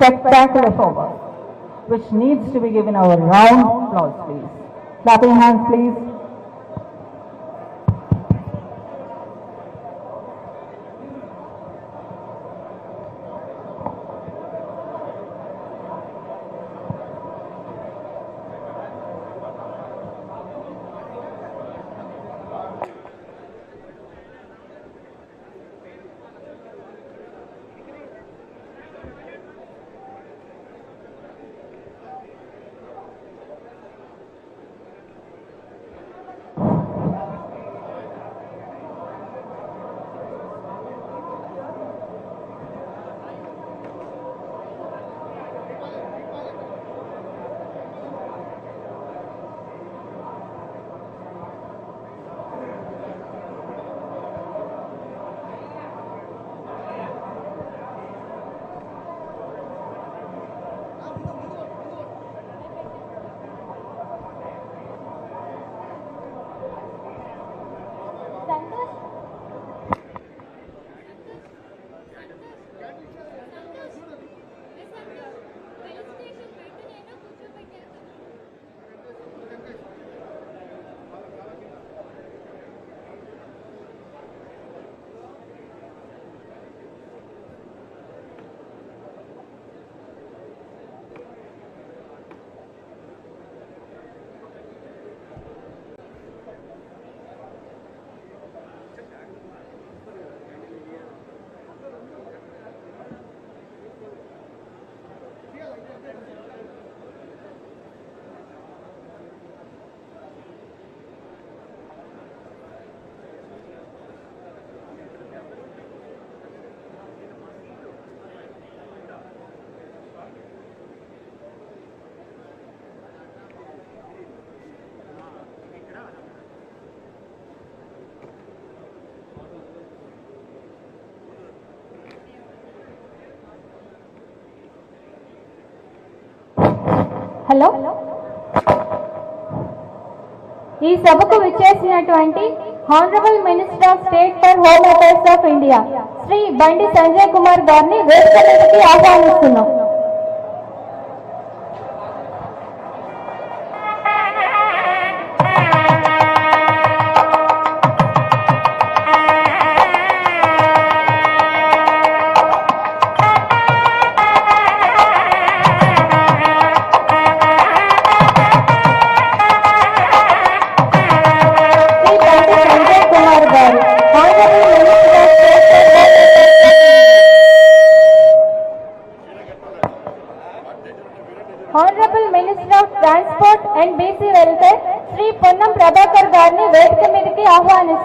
spectacular forward, which needs to be given a round applause, please. Clapping hands, please. Hello? ఈ సభకు విచ్చేసినటువంటి honourable minister of state for home affairs of India Shri Bandi Sanjay Kumar గారిని వేదిక ఆహ్వానిస్తున్నాం.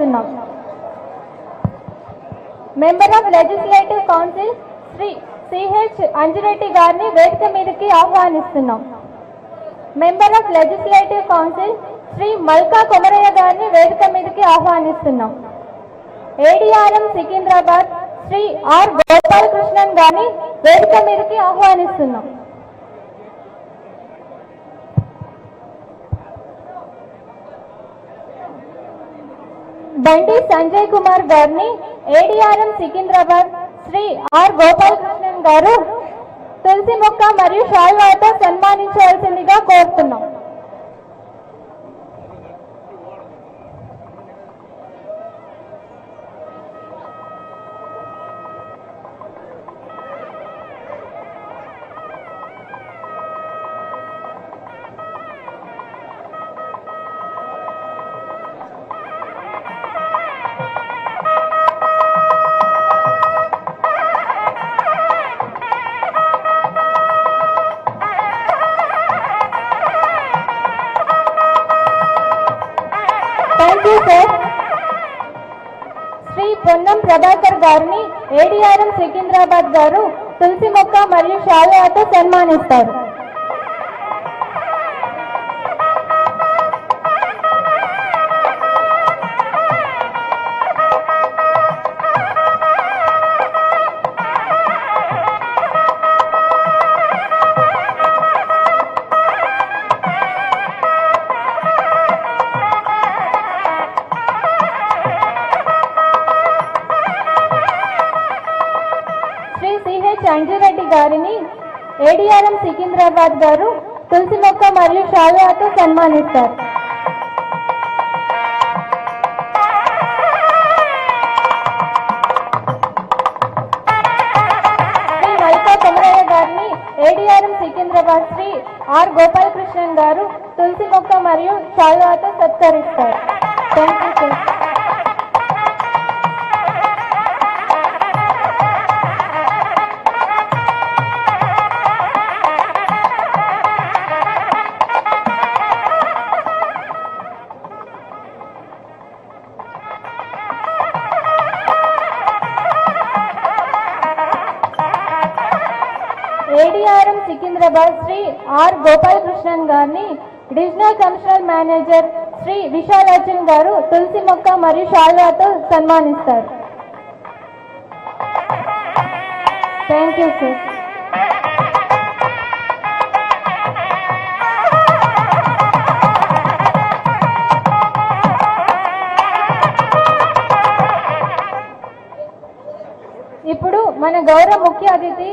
చేస్తున్నాం. Member of legislative council Shri CH Anjireddy గారిని వేదిక మీదకి ఆహ్వానిస్తున్నాం. Member of legislative council Shri Malka Komaraiah గారిని వేదిక మీదకి ఆహ్వానిస్తున్నాం. ఏడిఆర్ఎం సికింద్రాబాద్ శ్రీ ఆర్ గోపాలకృష్ణన్ గారిని వేదిక మీదకి ఆహ్వానిస్తున్నాం. బండి సంజయ్ కుమార్ గారిని ఏడిఆర్ఎం సికింద్రాబాద్ శ్రీ ఆర్ గోపాలకృష్ణన్ గారు తులసి మొక్క మరియు షాల్వాతో సన్మానించవలసిందిగా కోరుతున్నాం. గారిని ఏడీఆర్ఎం సికింద్రాబాద్ గారు తులసి మొక్క మరియు షాల్వాతో సన్మానిస్తారు. ఏడిఆర్ఎం సికింద్రాబాద్ గారు తులసి మొక్క మరియు షాల్వాతో సన్మానిస్తారు. గారిని ఏడిఆర్ఎం సికింద్రాబాద్ శ్రీ ఆర్ గోపాలకృష్ణన్ గారు తులసి మొక్క మరియు షాల్వాతో సత్కరిస్తారు. Thank you divisional commercial manager Shri Vishalarjun garu తులసి మొక్క మరియు షాల్వాతో సన్మానిస్తారు. థ్యాంక్ యూ సార్ ఇప్పుడు మన గౌరవ ముఖ్య అతిథి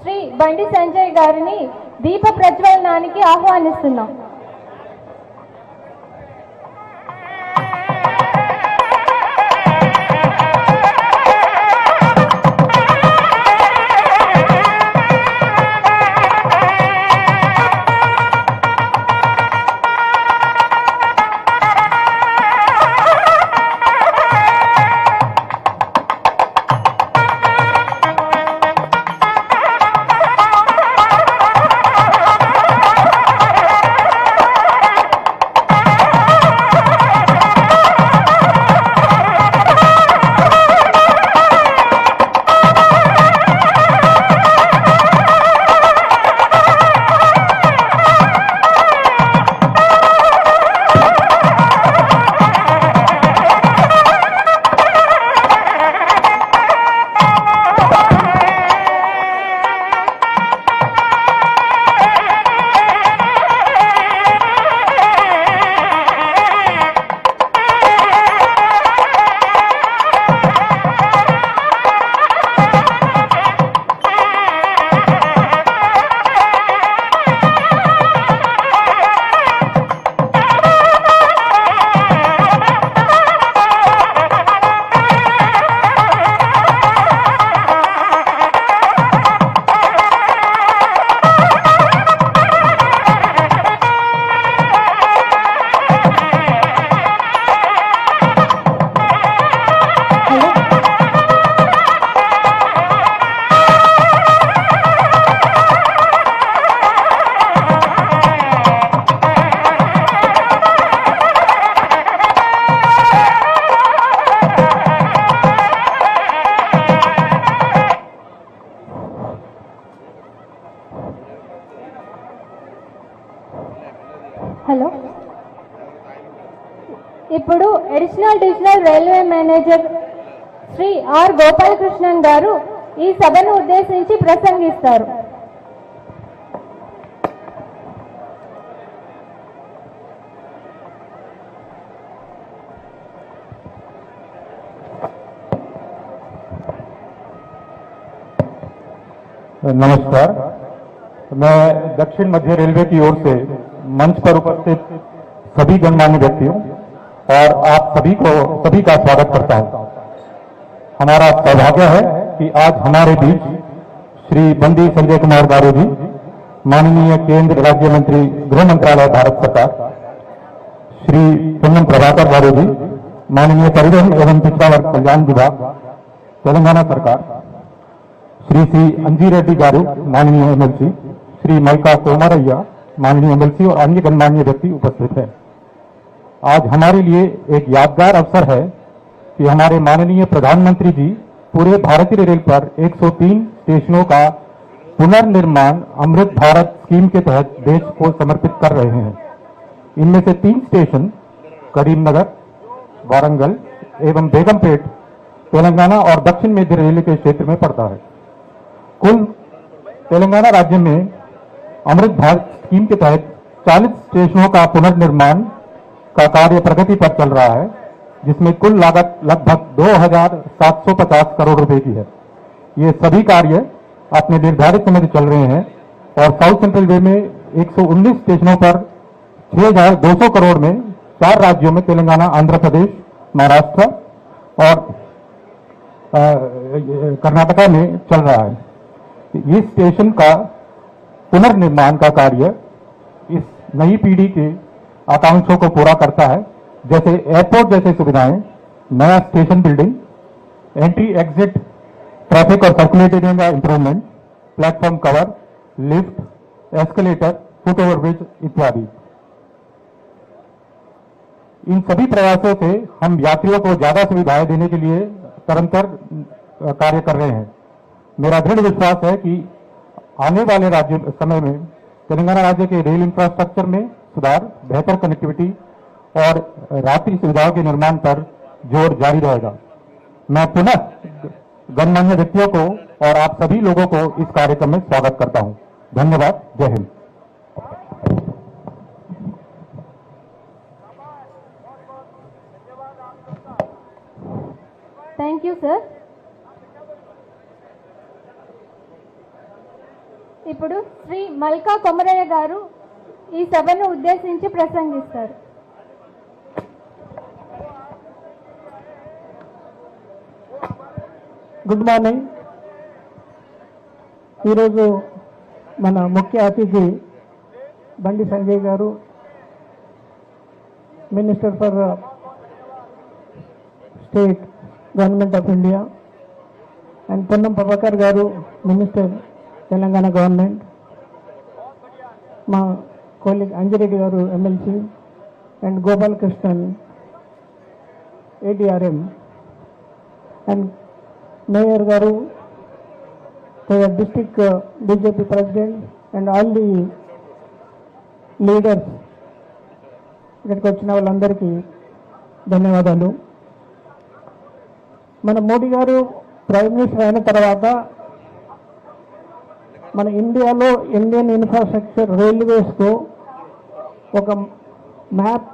శ్రీ బండి సంజయ్ గారిని దీప ప్రజ్వలనానికి ఆహ్వానిస్తున్నాం. హలో ఇప్పుడు additional divisional railway manager Shri R Gopalakrishnan గారు ఈ సభను ఉద్దేశించి ప్రసంగిస్తారు नमस्कार मैं दक्षिण मध्य रेलवे की ओर से मंच पर उपस्थित सभी गणमान्य व्यक्तियों और आप सभी को, सभी का स्वागत करता हूँ। हमारा सौभाग्य है कि आज हमारे बीच श्री बंदी संजय कुमार गारू जी, माननीय केंद्र राज्य मंत्री, गृह मंत्रालय भारत सरकार, श्री पुन्नम प्रभाकर गारू जी, माननीय परिवहन एवं पिछड़ा वर्ग कल्याण विभाग, तेलंगाना सरकार, श्री श्री अंजी रेड्डी गारू, माननीय एमएलसी श्री मलका कोमरయ్య माननीय एमएलसी और अन्य गणमान्य व्यक्ति उपस्थित हैं। आज हमारे लिए एक यादगार अवसर है कि हमारे माननीय प्रधानमंत्री जी पूरे भारतीय रेल पर 103 स्टेशनों का पुनर्निर्माण अमृत भारत स्कीम के तहत देश को समर्पित कर रहे हैं। इनमें से तीन स्टेशन करीमनगर, वारंगल एवं बेगमपेट, तेलंगाना और दक्षिण मध्य रेलवे के क्षेत्र में पड़ता है। कुल तेलंगाना राज्य में अमृत भारत स्कीम के तहत 40 स्टेशनों का पुनर्निर्माण का कार्य प्रगति पर चल रहा है जिसमें कुल लागत लगभग 2,750 करोड़ रुपए की है। ये सभी कार्य अपने निर्धारित समय से चल रहे हैं और साउथ सेंट्रल वे में 119 स्टेशनों पर 6,200 करोड़ में चार राज्यों में तेलंगाना आंध्र प्रदेश महाराष्ट्र और कर्नाटका में चल रहा है। ये स्टेशन का पुनर्निर्माण का कार्य इस नई पीढ़ी के आकांक्षों को पूरा करता है। जैसे एयरपोर्ट जैसे सुविधाएँ, नया station building entry exit traffic और circulated area improvement platform cover lift escalator foot over bridge इत्यादि। इन सभी प्रयासों से हम यात्रियों को ज़्यादा सुविधाएँ देने के लिए तरंतर कार्य कर रहे हैं। मेरा दृढ़ विश्वास है कि आने वाले राज्य समय में तेलंगाना राज्य के रेल इंफ्रास्ट्रक्चर में सुधार, बेहतर कनेक्टिविटी और रात्रि सुविधाओं के निर्माण पर ज़ोर जारी रहेगा। मैं पुनः गणमान्य व्यक्तियों को और आप सभी लोगों को इस कार्यक्रम में स्वागत करता हूँ। धन्यवाद। जय हिंद। थैंक यू सर ఇప్పుడు శ్రీ మల్కా కొమరయ్య గారు ఈ సభను ఉద్దేశించి ప్రసంగిస్తారు. Good morning. ఈరోజు మన ముఖ్య అతిథి Bandi Sanjay garu minister for state government of India and Ponnam Prabhakar garu minister Telangana government మా colleague Anjireddy garu MLC and Gopalakrishnan ADRM and mayor garu district BJP president and all the leaders ఇక్కడికి వచ్చిన వాళ్ళందరికీ ధన్యవాదాలు. మన మోడీ గారు prime minister అయిన తర్వాత మన ఇండియాలో ఇండియన్ ఇన్ఫ్రాస్ట్రక్చర్ రైల్వేస్తో ఒక మ్యాప్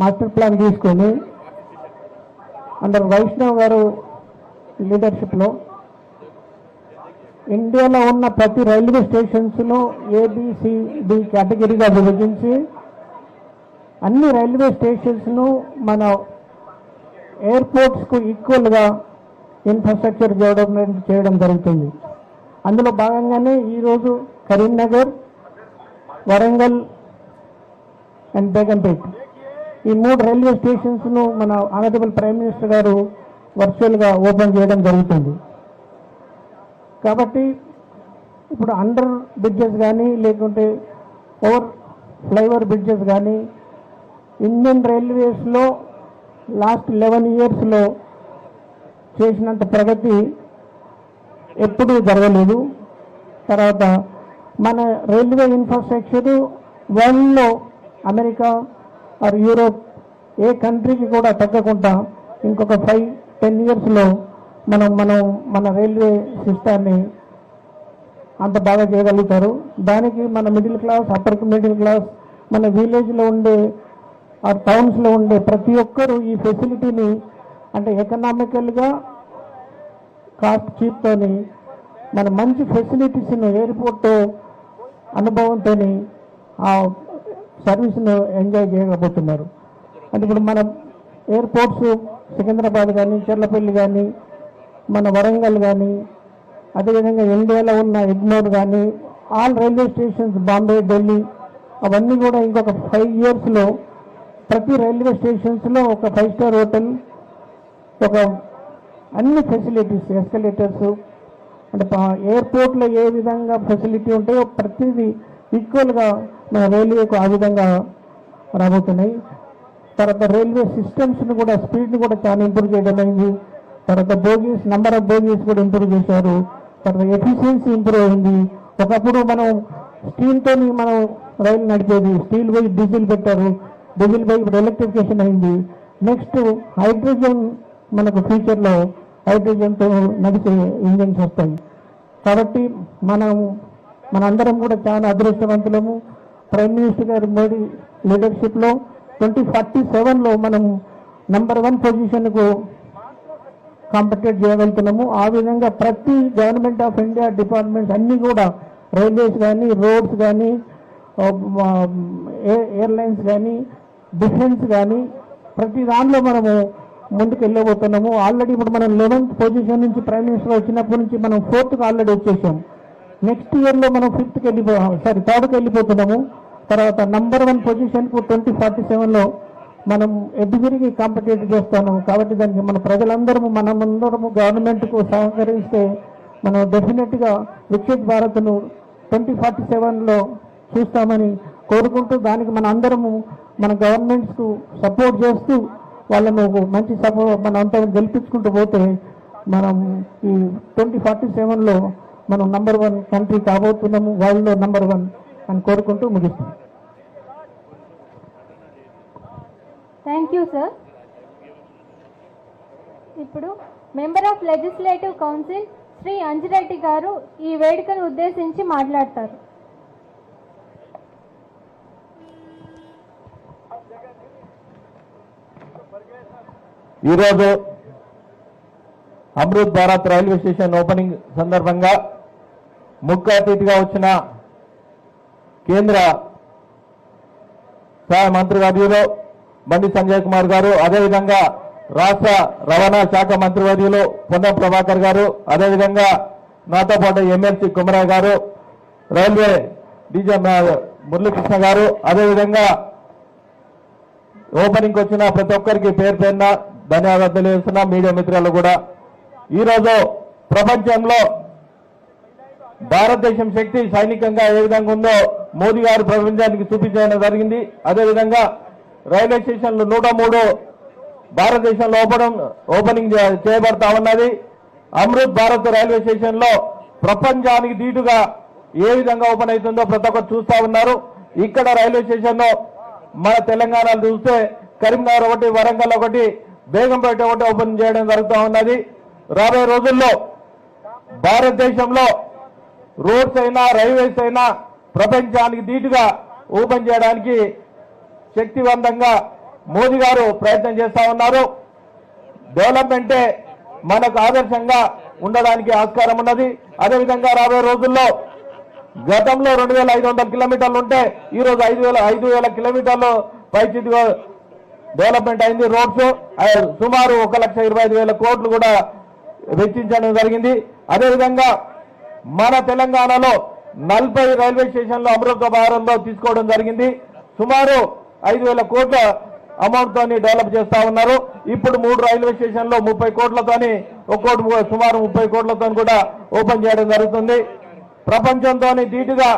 మాస్టర్ ప్లాన్ తీసుకొని అండర్ వైష్ణవ్ గారు లీడర్షిప్లో ఇండియాలో ఉన్న ప్రతి రైల్వే స్టేషన్స్ను ఏబిసిడి కేటగిరీగా విభజించి అన్ని రైల్వే స్టేషన్స్ను మన ఎయిర్పోర్ట్స్కు ఈక్వల్గా ఇన్ఫ్రాస్ట్రక్చర్ డెవలప్మెంట్ చేయడం జరుగుతుంది. అందులో భాగంగానే ఈరోజు కరీంనగర్ వరంగల్ అండ్ బేగంపేట్. ఈ మూడు రైల్వే స్టేషన్స్ను మన ఆనరబుల్ ప్రైమ్ మినిస్టర్ గారు వర్చువల్గా ఓపెన్ చేయడం జరుగుతుంది. కాబట్టి ఇప్పుడు అండర్ బ్రిడ్జెస్ కానీ లేకుంటే ఓవర్ ఫ్లైఓవర్ బ్రిడ్జెస్ కానీ ఇండియన్ రైల్వేస్లో లాస్ట్ లెవెన్ ఇయర్స్లో చేసినంత ప్రగతి ఎప్పుడూ జరగలేదు. తర్వాత మన రైల్వే ఇన్ఫ్రాస్ట్రక్చరు వరల్డ్లో అమెరికా ఆర్ యూరోప్ ఏ కంట్రీకి కూడా తగ్గకుండా ఇంకొక ఫైవ్ టెన్ ఇయర్స్లో మనం మనం మన రైల్వే సిస్టాన్ని అంత బాగా చేయగలుగుతారు. దానికి మన middle class upper middle class మన విలేజ్లో ఉండే ఆ టౌన్స్లో ఉండే ప్రతి ఒక్కరూ ఈ ఫెసిలిటీని అంటే ఎకనామికల్గా కాస్ట్ చీప్తోని మన మంచి ఫెసిలిటీస్ను ఎయిర్పోర్ట్ అనుభవంతో ఆ సర్వీస్ను ఎంజాయ్ చేయకపోతున్నారు అంటే ఇప్పుడు మన ఎయిర్పోర్ట్స్ సికింద్రాబాద్ కానీ చెర్లపల్లి కానీ మన వరంగల్ కానీ అదేవిధంగా ఇండియాలో ఉన్న ఇగ్నోర్ కానీ all railway stations Bombay Delhi అవన్నీ కూడా ఇంకొక ఫైవ్ ఇయర్స్లో ప్రతి రైల్వే స్టేషన్స్లో ఒక ఫైవ్ స్టార్ హోటల్ ఒక అన్ని ఫెసిలిటీస్ ఎస్కలేటర్స్ అంటే ఎయిర్పోర్ట్లో ఏ విధంగా ఫెసిలిటీ ఉంటాయో ప్రతిదీ ఈక్వల్గా మన రైల్వేకు ఆ విధంగా రాబోతున్నాయి. తర్వాత రైల్వే సిస్టమ్స్ని కూడా స్పీడ్ని కూడా చాలా ఇంప్రూవ్ చేయడం అయింది. తర్వాత బోగీస్ నెంబర్ ఆఫ్ బోగీస్ కూడా ఇంప్రూవ్ చేశారు. తర్వాత ఎఫిషియన్సీ ఇంప్రూవ్ అయింది. ఒకప్పుడు మనం స్టీల్తో మనం రైలు నడిపేది. స్టీల్ పోయి డీజిల్ పెట్టారు. డీజిల్ పోయి ఇప్పుడు ఎలక్ట్రిఫికేషన్ అయింది. నెక్స్ట్ హైడ్రోజన్ మనకు ఫ్యూచర్లో హైడ్రోజన్తో నడిచే ఇంజన్స్ వస్తాయి కాబట్టి మనం మనందరం కూడా చాలా అదృష్టవంతులము. ప్రైమ్ మినిస్టర్ గారి మోడీ లీడర్షిప్లో ట్వంటీ ఫార్టీ సెవెన్లో మనం నంబర్ వన్ పొజిషన్కు కాంపిటేట్ చేయగలుగుతున్నాము. ఆ విధంగా ప్రతి గవర్నమెంట్ ఆఫ్ ఇండియా డిపార్ట్మెంట్స్ అన్నీ కూడా రైల్వేస్ కానీ రోడ్స్ కానీ ఎయిర్లైన్స్ కానీ డిఫెన్స్ కానీ ప్రతి దాంట్లో మనము ముందుకు వెళ్ళబోతున్నాము ఆల్రెడీ ఇప్పుడు మనం లెవెన్త్ పొజిషన్ నుంచి ప్రైమ్ మినిస్టర్ వచ్చినప్పటి నుంచి మనం ఫోర్త్కి ఆల్రెడీ వచ్చేసాం. నెక్స్ట్ ఇయర్లో మనం ఫిఫ్త్కి వెళ్ళిపో సారీ థర్డ్కి వెళ్ళిపోతున్నాము. తర్వాత నంబర్ వన్ పొజిషన్కు ట్వంటీ ఫార్టీ సెవెన్లో మనం ఎడ్డిగిరికి కాంపిటేట్ చేస్తాము. కాబట్టి దానికి మన ప్రజలందరము మనమందరము గవర్నమెంట్కు సహకరిస్తే మనం డెఫినెట్గా వికసిత్ భారత్ను ట్వంటీ ఫార్టీ సెవెన్లో చూస్తామని కోరుకుంటూ దానికి మన అందరము మన గవర్నమెంట్స్కు సపోర్ట్ చేస్తూ వాళ్ళను మంచి సపోర్ట్ మనం అంతా గెలిపించుకుంటూ పోతే మనం ఈ ట్వంటీ ఫార్టీ సెవెన్లో మనం నంబర్ వన్ కంట్రీ కాబోతున్నాము వరల్డ్లో నంబర్ వన్ అని కోరుకుంటూ ముగిస్తాం. థ్యాంక్ యూ సార్ ఇప్పుడు member of legislative council Shri Anjireddy garu ఈ వేడుకను ఉద్దేశించి మాట్లాడతారు. ఈరోజు Amrit Bharat railway station opening సందర్భంగా ముఖ్య అతిథిగా వచ్చిన కేంద్ర సహాయ మంత్రి వర్యులు బండి సంజయ్ కుమార్ గారు అదేవిధంగా రాష్ట్ర రవాణా శాఖ మంత్రి వర్యులు పొన్నం ప్రభాకర్ గారు అదేవిధంగా నాతో పాటు ఎమ్మెల్సీ కుమరయ్య గారు రైల్వే డీజీ మురళీకృష్ణ గారు అదేవిధంగా ఓపెనింగ్ వచ్చిన ప్రతి ఒక్కరికి పేరు పేరున ధన్యవాదాలు తెలియజేస్తున్నా మీడియా మిత్రులు కూడా. ఈరోజు ప్రపంచంలో భారతదేశం శక్తి సైనికంగా ఏ విధంగా ఉందో మోదీ గారు ప్రపంచానికి చూపించడం జరిగింది. అదేవిధంగా రైల్వే స్టేషన్లు నూట మూడు భారతదేశంలో ఓపెన్ ఓపెనింగ్ చేయబడతా ఉన్నది. అమృత్ భారత్ రైల్వే స్టేషన్లో ప్రపంచానికి దీటుగా ఏ విధంగా ఓపెన్ అవుతుందో ప్రతి ఒక్కరు చూస్తా ఉన్నారు. ఇక్కడ రైల్వే స్టేషన్లో మన తెలంగాణలో చూస్తే కరీంనగర్ ఒకటి వరంగల్ ఒకటి బేగంపేట ఒకటి ఓపెన్ చేయడం జరుగుతూ ఉన్నది. రాబోయే రోజుల్లో భారతదేశంలో రోడ్స్ అయినా రైల్వేస్ అయినా ప్రపంచానికి ధీటుగా ఓపెన్ చేయడానికి శక్తివంతంగా మోదీ గారు ప్రయత్నం చేస్తూ ఉన్నారు. డెవలప్మెంటే మనకు ఆదర్శంగా ఉండడానికి ఆస్కారం ఉన్నది. అదేవిధంగా రాబోయే రోజుల్లో గతంలో రెండు వేల ఐదు వందల కిలోమీటర్లు ఉంటే ఈరోజు ఐదు వేల ఐదు వేల కిలోమీటర్లు పైచిదిగా డెవలప్మెంట్ అయింది రోడ్స్ సుమారు ఒక లక్ష ఇరవై ఐదు వేల కోట్లు కూడా వెచ్చించడం జరిగింది. అదేవిధంగా మన తెలంగాణలో నలభై రైల్వే స్టేషన్లు అమృత భారంలో తీసుకోవడం జరిగింది. సుమారు ఐదు వేల కోట్ల అమౌంట్తోని డెవలప్ చేస్తా ఉన్నారు. ఇప్పుడు మూడు రైల్వే స్టేషన్లో ముప్పై కోట్లతోని ఒక్కోటి ము- సుమారు ముప్పై కోట్లతో కూడా ఓపెన్ చేయడం జరుగుతుంది. ప్రపంచంతో ధీటుగా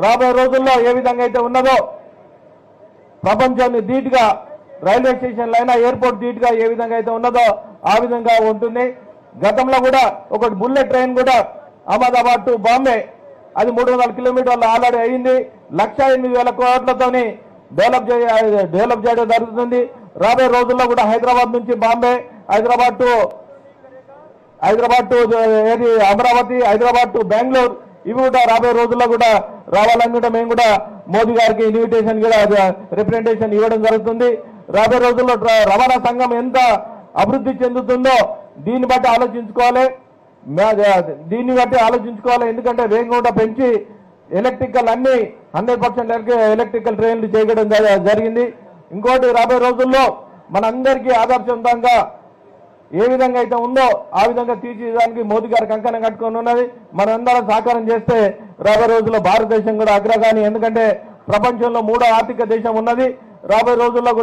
రాబోయే రోజుల్లో ఏ విధంగా అయితే ఉన్నదో ప్రపంచాన్ని ధీటుగా రైల్వే స్టేషన్లు అయినా ఎయిర్పోర్ట్ ధీటుగా ఏ విధంగా అయితే ఉన్నదో ఆ విధంగా ఉంటుంది. గతంలో కూడా ఒకటి బుల్లెట్ ట్రైన్ కూడా అహ్మదాబాద్ టు బాంబే అది మూడు వందల కిలోమీటర్లు ఆల్రెడీ అయింది. లక్ష ఎనిమిది వేల కోట్లతోని డెవలప్ చేయ డెవలప్ చేయడం జరుగుతుంది. రాబోయే రోజుల్లో కూడా హైదరాబాద్ నుంచి బాంబే హైదరాబాద్ టు హైదరాబాద్ టు ఏది అమరావతి హైదరాబాద్ టు బెంగళూరు ఇవి కూడా రాబోయే రోజుల్లో కూడా రావాలని కూడా మేము కూడా మోదీ గారికి ఇన్విటేషన్ కూడా రిప్రజెంటేషన్ ఇవ్వడం జరుగుతుంది. రాబోయే రోజుల్లో రవాణా సంఘం ఎంత అభివృద్ధి చెందుతుందో దీన్ని బట్టి ఆలోచించుకోవాలి. దీన్ని బట్టి ఆలోచించుకోవాలి. ఎందుకంటే వేగంగా పెంచి ఎలక్ట్రికల్ అన్ని హండ్రెడ్ పర్సెంట్ ఎలక్ట్రికల్ ట్రైన్లు చేయడం జ- జరిగింది. ఇంకోటి రాబోయే రోజుల్లో మనందరికీ ఆదర్శవంతంగా ఏ విధంగా అయితే ఉందో ఆ విధంగా తీర్చిదానికి మోదీ గారు కంకణం కట్టుకొని ఉన్నది. మనందరం సహకారం చేస్తే రాబోయే రోజుల్లో భారతదేశం కూడా అగ్రగాని ఎందుకంటే ప్రపంచంలో మూడో ఆర్థిక దేశం ఉన్నది. రాబోయే రోజుల్లో కూడా